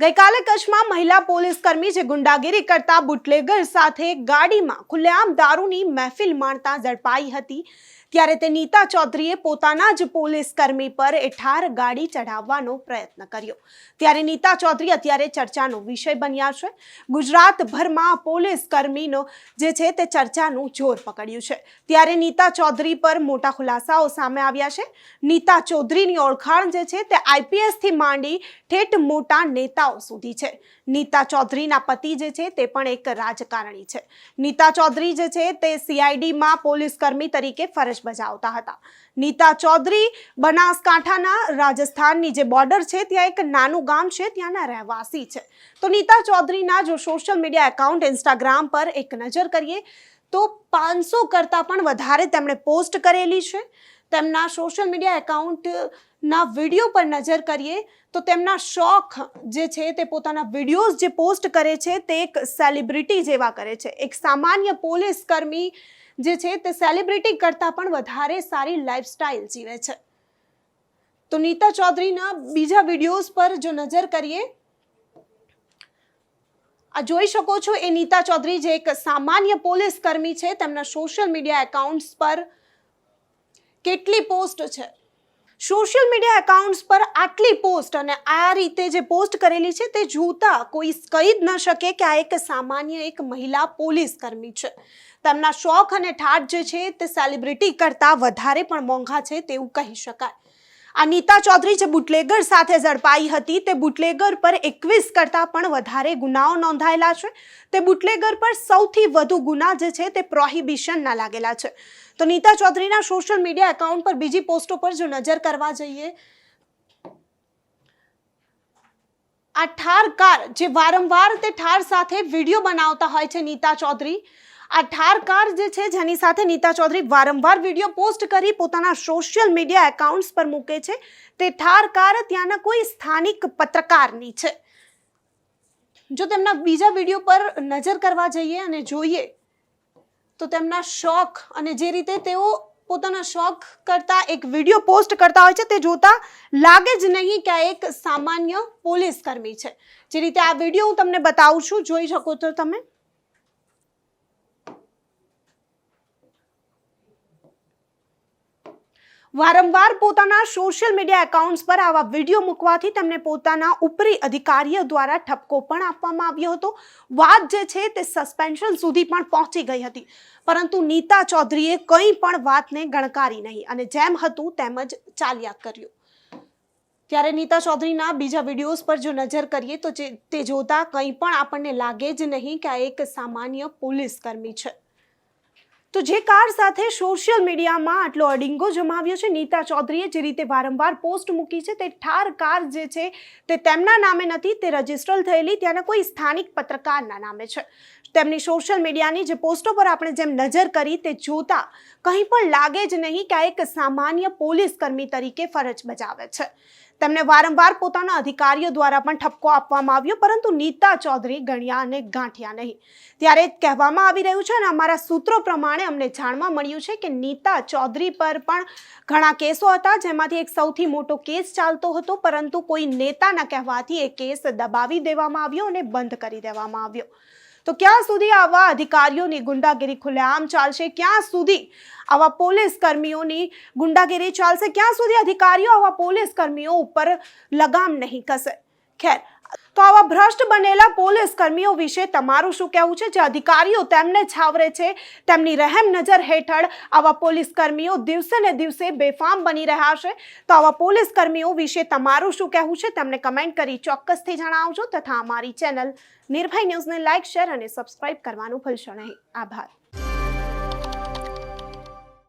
ગઈકાલે કચ્છમાં મહિલા પોલીસ કર્મી જે ગુંડાગીરી કરતા બુટલેગર સાથે ગાડીમાં ખુલ્લેઆમ દારૂની મહેફિલ માણતા ઝડપાઈ હતી, ત્યારે તે નીતા ચૌધરીએ પોતાના જ પોલીસ કર્મી પર એઠાર ગાડી ચઢાવવાનો પ્રયત્ન કર્યો. ત્યારે નીતા ચૌધરી અત્યારે ચર્ચાનો વિષય બન્યા છે. ગુજરાતભરમાં પોલીસ કર્મીનો જે છે તે ચર્ચાનું જોર પકડ્યું છે. ત્યારે નીતા ચૌધરી પર મોટા ખુલાસાઓ સામે આવ્યા છે. નીતા ચૌધરીની ઓળખાણ જે છે તે આઈપીએસથી માંડી ઠેઠ મોટા નેતાઓ સુધી છે. નીતા ચૌધરીના પતિ જે છે તે પણ એક રાજકારણી છે. નીતા ચૌધરી જે છે તે સીઆઈડીમાં પોલીસકર્મી તરીકે ફરજ બજાવતા હતા. નીતા ચૌધરી બનાસકાંઠાના રાજસ્થાનની જે બોર્ડર છે ત્યાં એક નાનું ગામ છે, ત્યાંના રહેવાસી છે. તો નીતા ચૌધરીના જો સોશિયલ મીડિયા એકાઉન્ટ ઇન્સ્ટાગ્રામ પર એક નજર કરીએ, તો પાંચસો કરતાં પણ વધારે તેમણે પોસ્ટ કરેલી છે. તેમના સોશિયલ મીડિયા એકાઉન્ટના વીડિયો પર નજર કરીએ તો તેમના શોખ જે છે તે પોતાના વિડીયોઝ જે પોસ્ટ કરે છે તે એક સેલિબ્રિટી જેવા કરે છે. એક સામાન્ય પોલીસ કર્મી જે છે તે સેલિબ્રિટી કરતાં પણ વધારે સારી લાઈફસ્ટાઈલ જીવે છે. તો નીતા ચૌધરીના બીજા વિડીયોઝ પર જો નજર કરીએ, આ જોઈ શકો છો એ નીતા ચૌધરી જે એક સામાન્ય પોલીસ કર્મી છે, તેમના સોશિયલ મીડિયા એકાઉન્ટ્સ પર કેટલી પોસ્ટ છે. સોશિયલ મીડિયા એકાઉન્ટ્સ પર આટલી પોસ્ટ અને આ રીતે જે પોસ્ટ કરેલી છે તે જોતા કોઈ કહી જ ન શકે કે આ એક સામાન્ય એક મહિલા પોલીસ કર્મી છે. તેમના શોખ અને ઠાઠ જે છે તે સેલિબ્રિટી કરતાં વધારે પણ મોંઘા છે તેવું કહી શકાય. આ નીતા ચૌધરી જે બુટલેગર સાથે ઝડપાઈ હતી, તે બુટલેગર પર એકવીસ કરતાં પણ વધારે ગુનાઓ નોંધાયેલા છે. તે બુટલેગર પર સૌથી વધુ ગુના જે છે, તે પ્રોહિબિશનના લાગેલા છે. તો નીતા ચૌધરીના સોશિયલ મીડિયા એકાઉન્ટ પર બીજી પોસ્ટો પર જો નજર કરવા જઈએ. આ ઠાર કાર જે વારંવાર તે ઠાર સાથે વીડિયો બનાવતા હોય છે નીતા ચૌધરી આ ઠાર કાર જે છે, જેની સાથે નીતા ચૌધરી વારંવાર વીડિયો પોસ્ટ કરી પોતાના સોશિયલ મીડિયા એકાઉન્ટ્સ પર મૂકે છે. તે ઠાર કાર ત્યાંના કોઈ સ્થાનિક પત્રકારની છે. જો તેમના બીજા વીડિયો પર નજર કરવા જઈએ અને જોઈએ, તો તેમના શોખ અને જે રીતે તેઓ પોતાના શોખ કરતા એક વીડિયો પોસ્ટ કરતા હોય છે, તે જોતા લાગે જ નહીં કે આ એક સામાન્ય પોલીસ કર્મી છે. જે રીતે આ વીડિયો હું તમને બતાવું છું, જોઈ શકો છો તમે. વારંવાર પોતાના સોશિયલ મીડિયા એકાઉન્ટ્સ પર આવા વીડિયો મૂકવાથી તેમને પોતાના ઉપરી અધિકારીઓ દ્વારા ઠપકો પણ આપવામાં આવ્યો હતો. વાત જે છે તે સસ્પેન્શન સુધી પણ પહોંચી ગઈ હતી. પરંતુ નીતા ચૌધરીએ કંઈ પણ વાતને ગણકારી નહીં અને જેમ હતું તેમ જ ચાલ્યા કર્યું. ત્યારે નીતા ચૌધરીના બીજા વિડીયોઝ પર જો નજર કરીએ તો તે જોતા કંઈ પણ આપણને લાગે જ નહીં કે આ એક સામાન્ય પોલીસ કર્મી છે. તો જે કાર સાથે સોશિયલ મીડિયામાં આટલો અડિંગો જમાવ્યો છે, નીતા ચૌધરીએ જે રીતે વારંવાર પોસ્ટ મૂકી છે, તે ઠાર કાર જે છે, તે તેમના નામે નથી, તે રજિસ્ટર થયેલી ત્યાંના કોઈ સ્થાનિક પત્રકારના નામે છે. તેમની સોશિયલ મીડિયાની જે પોસ્ટો પર આપણે જેમ નજર કરી, તે જોતા કંઈ પણ લાગે જ નહીં કે આ એક સામાન્ય પોલીસ કર્મી તરીકે ફરજ બજાવે છે. તેમને વારંવાર પોતાના અધિકારીઓ દ્વારા પણ ઠપકો આપવામાં આવ્યો, પરંતુ નીતા ચૌધરી ગણ્યા અને ગાંઠ્યા નહીં. ત્યારે કહેવામાં આવી રહ્યું છે અને અમારા સૂત્રો પ્રમાણે અમને જાણવા મળ્યું છે કે નીતા ચૌધરી પર પણ ઘણા કેસો હતા, જેમાંથી એક સૌથી મોટો કેસ ચાલતો હતો, પરંતુ કોઈ નેતાના કહેવાથી એ કેસ દબાવી દેવામાં આવ્યો અને બંધ કરી દેવામાં આવ્યો. તો ક્યાં સુધી આવા અધિકારીઓની ગુંડાગીરી ખુલ્લેઆમ ચાલશે? ક્યાં સુધી આવા પોલીસ કર્મીઓની ગુંડાગીરી ચાલશે? ક્યાં સુધી અધિકારીઓ આવા પોલીસ કર્મીઓ ઉપર લગામ નહીં કસે? ખેર તો આવા ભ્રષ્ટ બનેલા પોલીસ કર્મીઓ વિશે તમારું શું કહેવું છે? જે અધિકારીઓ તેમને છાવરે છે, તેમની રહેમ નજર હેઠળ આવા પોલીસ કર્મીઓ દિવસે ને દિવસે બેફામ બની રહ્યા છે. તો આવા પોલીસ કર્મીઓ વિશે તમારું શું કહેવું છે? તેમને કમેન્ટ કરી ચોક્કસથી જણાવજો તથા અમારી ચેનલ નિર્ભય ન્યૂઝને લાઇક શેર અને સબસ્ક્રાઇબ કરવાનું ભૂલશો નહીં. આભાર.